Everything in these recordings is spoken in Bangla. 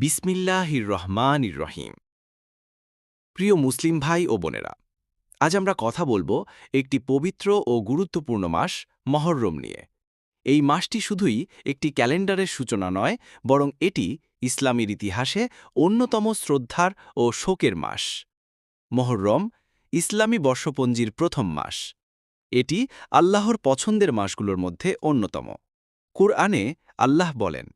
বিসমিল্লাহির রহমানির রহিম। প্রিয় মুসলিম ভাই ও বোনেরা, আজ আমরা কথা বলব একটি পবিত্র ও গুরুত্বপূর্ণ মাস মহরম নিয়ে। এই মাসটি শুধুই একটি ক্যালেন্ডারের সূচনা নয়, বরং এটি ইসলামীর ইতিহাসে অন্যতম শ্রদ্ধার ও শোকের মাস। মহরম ইসলামী বর্ষপঞ্জির প্রথম মাস। এটি আল্লাহর পছন্দের মাসগুলোর মধ্যে অন্যতম। কুরআনে আল্লাহ বলেন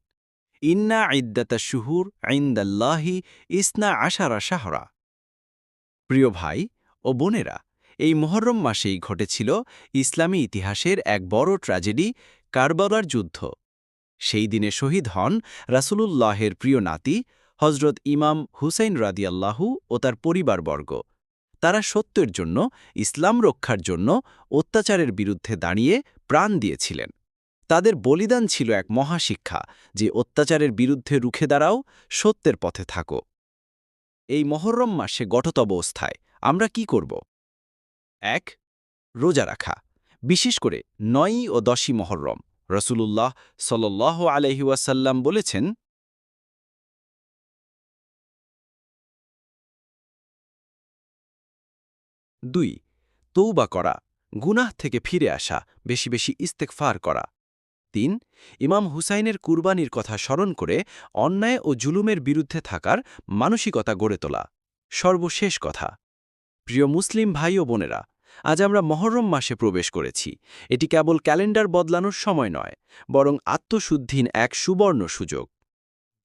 ইন্না ইদ্দাতা শুহুর আইন্দাল্লাহি ইসনা আশারা শাহরা। প্রিয় ভাই ও বোনেরা, এই মোহরম মাসেই ঘটেছিল ইসলামী ইতিহাসের এক বড় ট্র্যাজেডি, কারবালার যুদ্ধ। সেই দিনে শহীদ হন রাসূলুল্লাহের প্রিয় নাতি হজরত ইমাম হুসাইন রাদিয়াল্লাহু ও তার পরিবারবর্গ। তারা সত্যের জন্য, ইসলাম রক্ষার জন্য অত্যাচারের বিরুদ্ধে দাঁড়িয়ে প্রাণ দিয়েছিলেন। তাদের বলিদান ছিল এক মহাশিক্ষা যে অত্যাচারের বিরুদ্ধে রুখে দাঁড়াও, সত্যের পথে থাকো। এই মহরম মাসে গঠত অবস্থায় আমরা কি করব? এক, রোজা রাখা, বিশেষ করে নয়ই ও দশই মহরম। রসুলুল্লাহ সাল্লাহ আলহিউসাল্লাম বলেছেন, দুই তৌবা করা, গুনাহ থেকে ফিরে আসা, বেশি বেশি ইস্তেকফার করা। তিন ইমাম হুসাইনের কুরবানির কথা স্মরণ করে অন্যায় ও জুলুমের বিরুদ্ধে থাকার মানসিকতা গড়ে তোলা। সর্বশেষ কথা, প্রিয় মুসলিম ভাই ও বোনেরা, আজ আমরা মহরম মাসে প্রবেশ করেছি। এটি কেবল ক্যালেন্ডার বদলানোর সময় নয়, বরং আত্মশুদ্ধিন এক সুবর্ণ সুযোগ।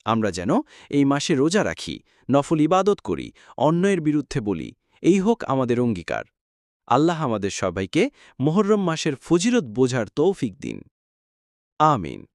আমরা যেন এই মাসে রোজা রাখি, নফল ইবাদত করি, অন্যের বিরুদ্ধে বলি, এই হোক আমাদের অঙ্গীকার। আল্লাহ আমাদের সবাইকে মোহরম মাসের ফজিরত বোঝার তৌফিক দিন। آمين.